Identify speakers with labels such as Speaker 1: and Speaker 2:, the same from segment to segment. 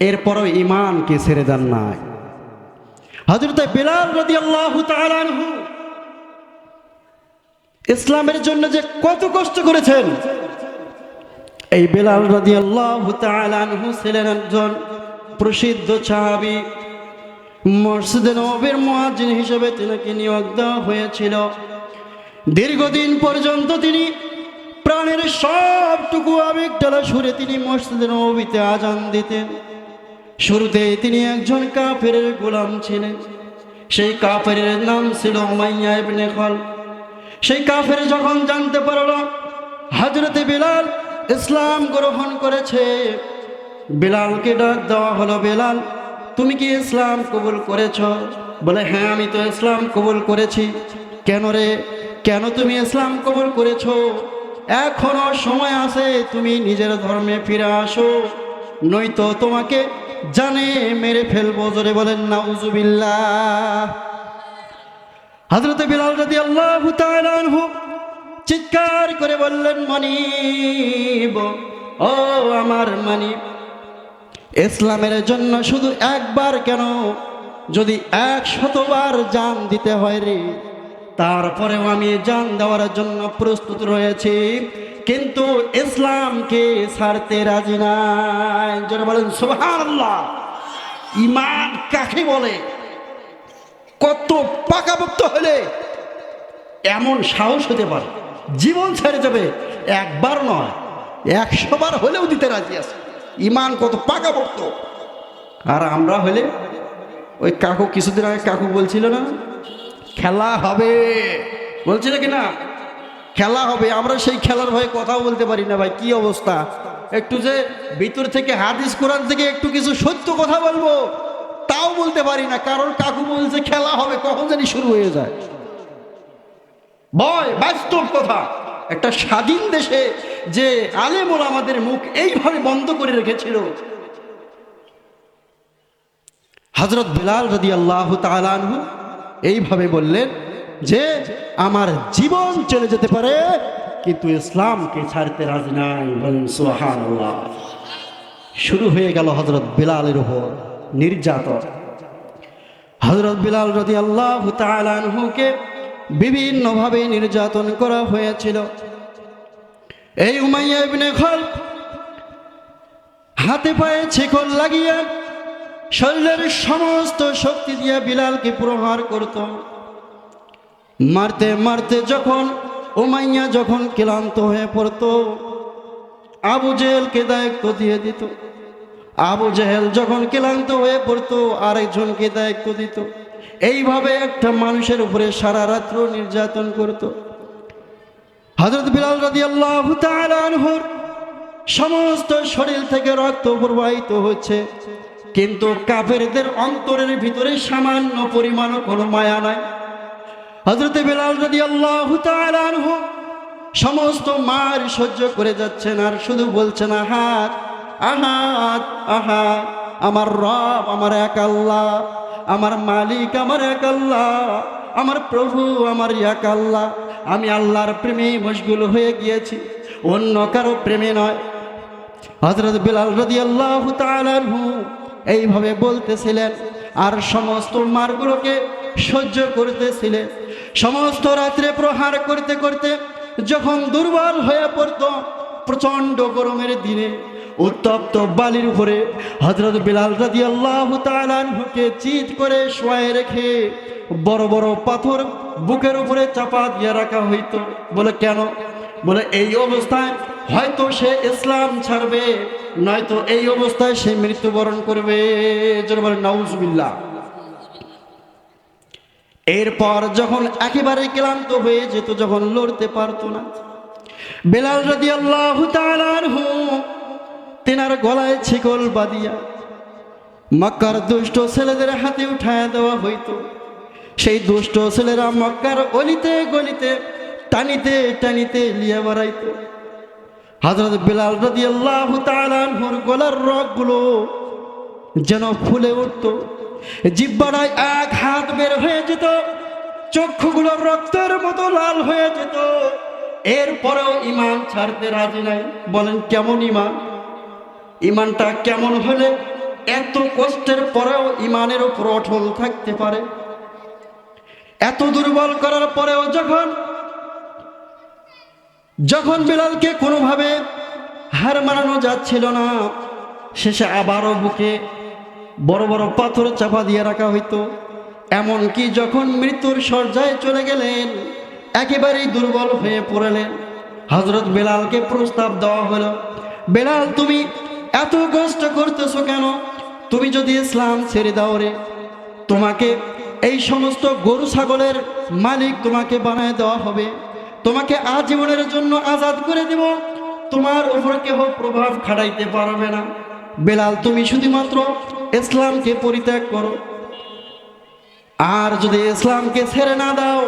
Speaker 1: এরপরও ইমানকে ছেড়ে দেন নাই। হজরত বিলাল রদি আল্লাহ ইসলামের জন্য যে কত কষ্ট করেছেন, এই বেলাল রদি আল্লাহ তালানহু ছিলেন একজন প্রসিদ্ধ সাহাবি। মসজিদে নবীর মুয়াজ্জিন হিসেবে তিনাকে নিয়োগ দেওয়া হয়েছিল। দীর্ঘদিন পর্যন্ত তিনি প্রাণের সবটুকু আবেগ ডালা সুরে তিনি মসজিদে নবীতে আজান দিতেন। শুরুতে তিনি একজন কাফের গোলাম ছিলেন। সেই কাফের নাম ছিল খল। সেই কাফের যখন জানতে পারল হজরতে বিলাল ইসলাম গ্রহণ করেছে, বিলালকে ডাক দেওয়া হলো, বিলাল, তুমি কি ইসলাম কবুল করেছ? বলে হ্যাঁ আমি তো ইসলাম কবুল করেছি। কেন রে? কেন তুমি ইসলাম কবুল করেছ? এখনও সময় আছে, তুমি নিজের ধর্মে ফিরে আসো, নয়তো তোমাকে জানে, মেরে ফেলব, জোরে বলেন, নাউজুবিল্লাহ। হজরত বিলাল রাদি আল্লাহ চিৎকার করে বললেন, মানিব, ও আমার মানিব, ইসলামের জন্য শুধু একবার কেন যদি এক শতবার জান দিতে হয় রে? তারপরেও আমি জান দেওয়ার জন্য প্রস্তুত রয়েছি। কিন্তু ইসলামকে ছাড়তে রাজি নাই। যারা বলেন, সুবহানাল্লাহ। ইমান কাকে বলে? কত পাকাপোক্ত হলে এমন সাহস হতে পারে। জীবন ছেড়ে যাবে, একবার নয়, একশোবার হলেও দিতে রাজি আছে। ইমান কত পাকাপোক্ত। আর আমরা হলে, ওই কাকু কিছুদিন আগে কাকু বলছিল না, খেলা হবে। বলছিল কি না? খেলা হবে, আমরা সেই খেলার ভয়ে কথাও বলতে পারি না ভাই, কি অবস্থা? একটু যে ভিতর থেকে হাদিস কোরআন থেকে একটু কিছু সত্য কথা বলব, তাও বলতে পারি না, কারণ কাকু বলছে খেলা হবে, কখন জানি শুরু হয়ে যায়। ভয়, বাস্তব কথা। একটা স্বাধীন দেশে যে আলেমুল আমাদের মুখ এইভাবে বন্ধ করে রেখেছিল। হজরত বিলাল রদি আল্লাহ তালানহু এইভাবে বললেন যে আমার জীবন চলে যেতে পারে, কিন্তু ইসলামকে ছাড়তে রাজি নাই শুরু হয়ে গেল হজরত বিলালের উপর নির্যাতন। হজরত বিলাল রদি আল্লাহ তালানহুকে বিভিন্নভাবে নির্যাতন করা হয়েছিল। এই উমাইয়া ইবনে হাতে পায়ে ছিকল লাগিয়ে শরীরের সমস্ত শক্তি দিয়ে বিলালকে প্রহার করত। মারতে মারতে যখন উমাইয়া যখন ক্লান্ত হয়ে পড়ত, আবু জেহেলকে দায়িত্ব দিয়ে দিত। আবু জেহেল যখন ক্লান্ত হয়ে পড়তো, আরেকজনকে দায়িত্ব দিত। এইভাবে একটা মানুষের উপরে সারা রাত্র নির্যাতন করত। হজরত বিলাল রাদি আল্লাহ সমস্ত শরীর থেকে রক্ত প্রবাহিত হচ্ছে। কিন্তু কাফেরদের অন্তরের ভিতরে সামান্য পরিমাণও কোনো মায়া নাই। হজরত বিলাল রাদি আল্লাহ সমস্ত মার সহ্য করে যাচ্ছেন আর শুধু বলছেন আহাত আহাত আহাত আমার রব আমার এক আল্লাহ, আমার মালিক আমার এক আল্লাহ, আমার প্রভু আমার এক আল্লাহ, আমি আল্লাহর প্রেমে মশগুল হয়ে গিয়েছি, অন্য কারও প্রেমে নয়। হজরত বিলাল রদি আল্লাহ তালু এইভাবে বলতেছিলেন, আর সমস্ত মারগুলোকে সহ্য করতেছিলেন। সমস্ত রাত্রে প্রহার করতে করতে যখন দুর্বল হয়ে পড়ত, প্রচণ্ড গরমের দিনে উত্তপ্ত বালির উপরে হজরত বিলাল রাদি আল্লাহ তালানহুকে চিত করে শোয়ায় রেখে বড় বড় পাথর বুকের উপরে চাপা দিয়ে রাখা হইতো। বলে, কেন? বলে, এই অবস্থায় হয়তো সে ইসলাম ছাড়বে, নয়তো এই অবস্থায় সে মৃত্যুবরণ করবে। নাউজুবিল্লাহ। এরপর যখন একেবারে ক্লান্ত হয়ে যেত, যখন লড়তে পারতো না। বেলাল রাদি আল্লাহ তেনার গলায় ছিকল বাদিয়া মক্কার দুষ্ট ছেলেদের হাতে উঠায় দেওয়া হইতো। সেই দুষ্ট ছেলেরা মক্কার অলিতে গলিতে টানিতে টানিতে লিয়ে বেড়াইতো। হজরত বিলাল রদি আল্লাহ তালানহুর গলার রগগুলো যেন ফুলে উঠত। জিব্বাটায় এক হাত চক্ষুগুলো রক্তের মতো লাল হয়ে যেত। এরপরেও ইমান ছাড়তে রাজি নাই। বলেন, কেমন ইমান? ইমানটা কেমন হলে এত কষ্টের পরেও ইমানের উপর অটল থাকতে পারে? এত দুর্বল করার পরেও যখন যখন বিলালকে কোনোভাবে হার মানানো যাচ্ছিল না, শেষে আবারও বুকে বড় বড় পাথর চাপা দিয়ে রাখা হইতো। এমনকি যখন মৃত্যুর সজ্জায় চলে গেলেন, একেবারেই দুর্বল হয়ে পড়লেন। হজরত বেলালকে প্রস্তাব দেওয়া হলো, বেলাল, তুমি এত কষ্ট করতেছো কেন? তুমি যদি ইসলাম ছেড়ে দাও রে। তোমাকে এই সমস্ত গরু ছাগলের মালিক তোমাকে বানায় দেওয়া হবে। তোমাকে আজীবনের জন্য আজাদ করে দেব। তোমার উপর কেহ প্রভাব খাটাইতে পারবে না। বেলাল, তুমি শুধুমাত্র ইসলামকে পরিত্যাগ করো। আর যদি ইসলামকে ছেড়ে না দাও,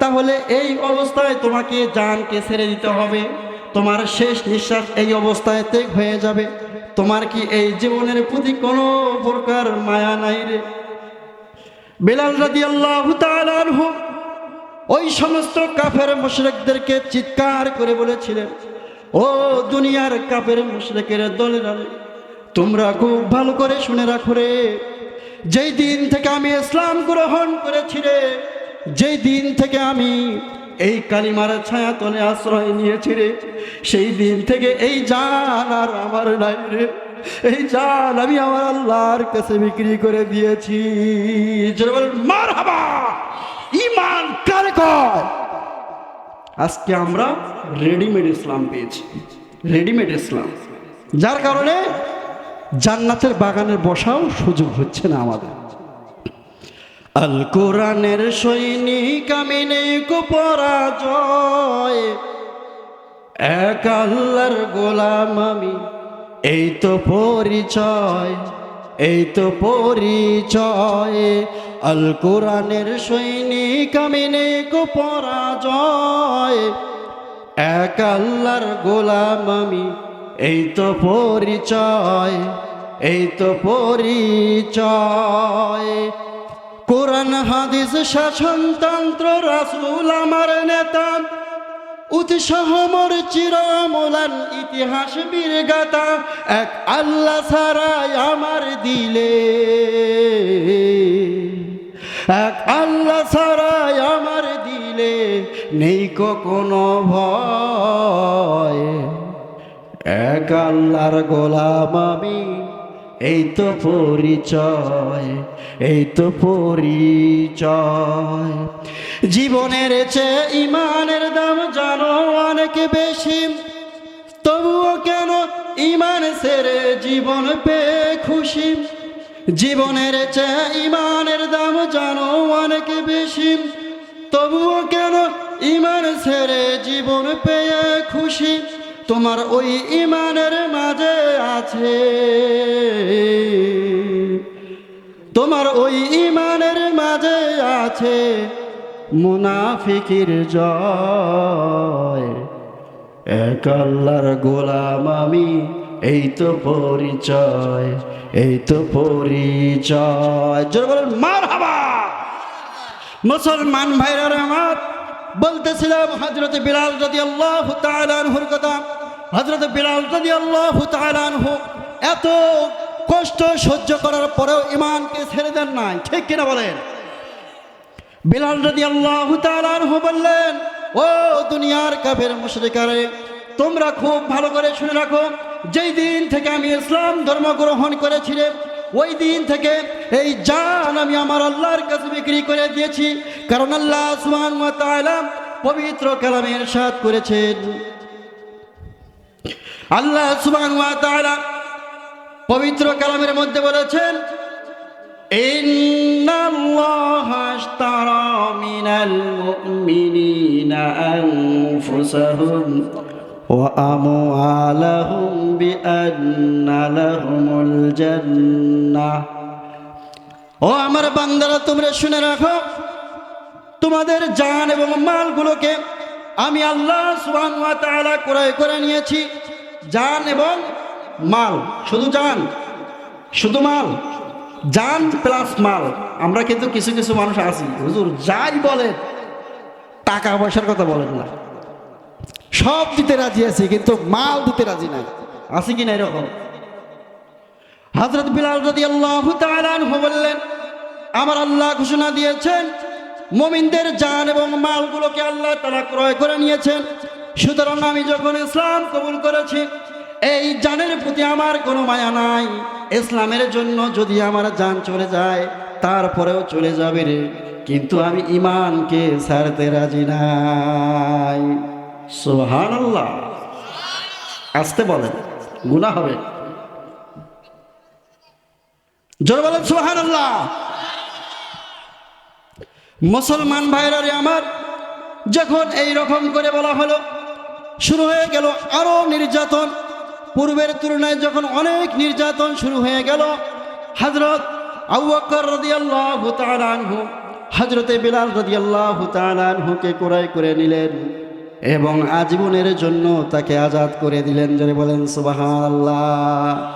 Speaker 1: তাহলে এই অবস্থায় তোমাকে জানকে ছেড়ে দিতে হবে। তোমার শেষ নিঃশ্বাস এই অবস্থায় ত্যাগ হয়ে যাবে। তোমার কি এই জীবনের প্রতি কোনো প্রকার মায়া নাই রে? বেলাল রাদি আল্লাহ ওই সমস্ত কাফের মুশরিকদেরকে চিৎকার করে বলেছিলেন, ও দুনিয়ার কাফের মুশরেকের দলেরা তোমরা খুব ভালো করে শুনে রাখো রে। যেই দিন থেকে আমি ইসলাম গ্রহণ করেছি রে, যেই দিন থেকে আমি এই কালিমার ছায়া তলে আশ্রয় নিয়েছি রে, সেই দিন থেকে এই জান আর আমার নাই রে, এই জান আমি আমার আল্লাহর কাছে বিক্রি করে দিয়েছি। মার হাবা ইমান কার আজকে আমরা রেডিমেড ইসলাম পেয়েছি, রেডিমেড ইসলাম। যার কারণে জান্নাতের বাগানের বসাও সুযোগ হচ্ছে না আমাদের। আল কোরআনের সৈনিক আমি নেই পরাজয়, এক আল্লাহর গোলাম আমি, এই তো পরিচয়, এই তো পরিচয়। আল কোরআনের সৈনিক আমি নেই পরাজয়, এক আল্লাহর গোলাম আমি এই তো পরিচয়, এই তো পরিচয়। কোরআন, হাদিস, শাসনতন্ত্র, রাসূল আমার নেতা। উৎসাহ মোর চিরমলান ইতিহাস বীর গাথা এক আল্লাহ ছাড়াই আমার দিলে। এক আল্লাহ ছাড়াই আমার দিলে, নেই কোনো ভয়। এক আল্লাহর গোলাম আমি। এই তো পরিচয়, এই তো পরিচয়। জীবনের চেয়ে ইমানের দাম জানো অনেক বেশি। তবুও কেন ইমান সেরে জীবন পেয়ে খুশি? জীবনের চেয়ে ইমানের দাম জানো অনেক বেশি। তবুও কেন ইমান সেরে জীবন পেয়ে খুশি? তোমার ওই ইমানের মাঝে আছে। তোমার ওই ইমানের মাঝে আছে মুনাফিকির জয়। গোলাম আমি, এই তো পরিচয়, এই তো পরিচয়। বলেন মার হাবা মুসলমান ভাইরা আমার বলতেছিলাম হজরত বিলাল যদি আল্লাহ তালানহুর কথা। হজরত বিলাল যদি আল্লাহ তালানহু এত কষ্ট সহ্য করার পরেও ইমানকে ছেড়ে দেন নাই, ঠিক কিনা বলেন? বিলাল যদি আল্লাহ তালানহু বললেন, ও দুনিয়ার কাফের মুশরিকারে, তোমরা খুব ভালো করে শুনে রাখো, যেই দিন থেকে আমি ইসলাম ধর্ম গ্রহণ করেছিলাম ওই দিন থেকে এই জান আমি আমার আল্লাহর কাছে বিক্রি করে দিয়েছি কারণ আল্লাহ সুবহান ওয়া তাআলা পবিত্র কালামের সাথ করেছেন আল্লাহ সুবহান ওয়া তাআলা পবিত্র কালামের মধ্যে বলেছেন إن الله اشترى من المؤمنين أنفسهم وأموالهم بأن لهم الجنة ও আমার বান্দারা, তোমরা শুনে রাখো। তোমাদের জান এবং মালগুলোকে আমি আল্লাহ তাআলা ক্রয় করে নিয়েছি। জান এবং মাল, শুধু জান, শুধু মাল, জান প্লাস মাল। আমরা কিন্তু কিছু কিছু মানুষ আছি। হুজুর, যাই বলেন, টাকা পয়সার কথা বলেন না। সব দিতে রাজি আছি, কিন্তু মাল দিতে রাজি নাই। আছে কি না এরকম? হজরত বিলাল রদি আল্লাহ বললেন আমার আল্লাহ ঘোষণা দিয়েছেন, মমিনদের জান এবং মালগুলোকে আল্লাহ তারা ক্রয় করে নিয়েছেন। সুতরাং আমি যখন ইসলাম কবুল করেছি, এই জানের প্রতি আমার কোনো মায়া নাই। ইসলামের জন্য যদি আমার যান চলে যায়, তারপরেও চলে যাবে রে। কিন্তু আমি ইমানকে ছাড়তে রাজি নাই। সোহান আল্লাহ আসতে বলেন গুণা হবে। জোর বলেন সোহান আল্লাহ মুসলমান ভাইরা রে আমার, যখন এই রকম করে বলা হলো, শুরু হয়ে গেল আরও নির্যাতন। পূর্বের তুলনায় যখন অনেক নির্যাতন শুরু হয়ে গেল হজরত আউ্বকর রদিয়াল্লাহু তাআলা আনহু হজরতে বিলাল রদিয়াল্লাহু তাআলা আনহুকে কোরাই করে নিলেন এবং আজীবনের জন্য তাকে আজাদ করে দিলেন। যদি বলেন সুবহানাল্লাহ।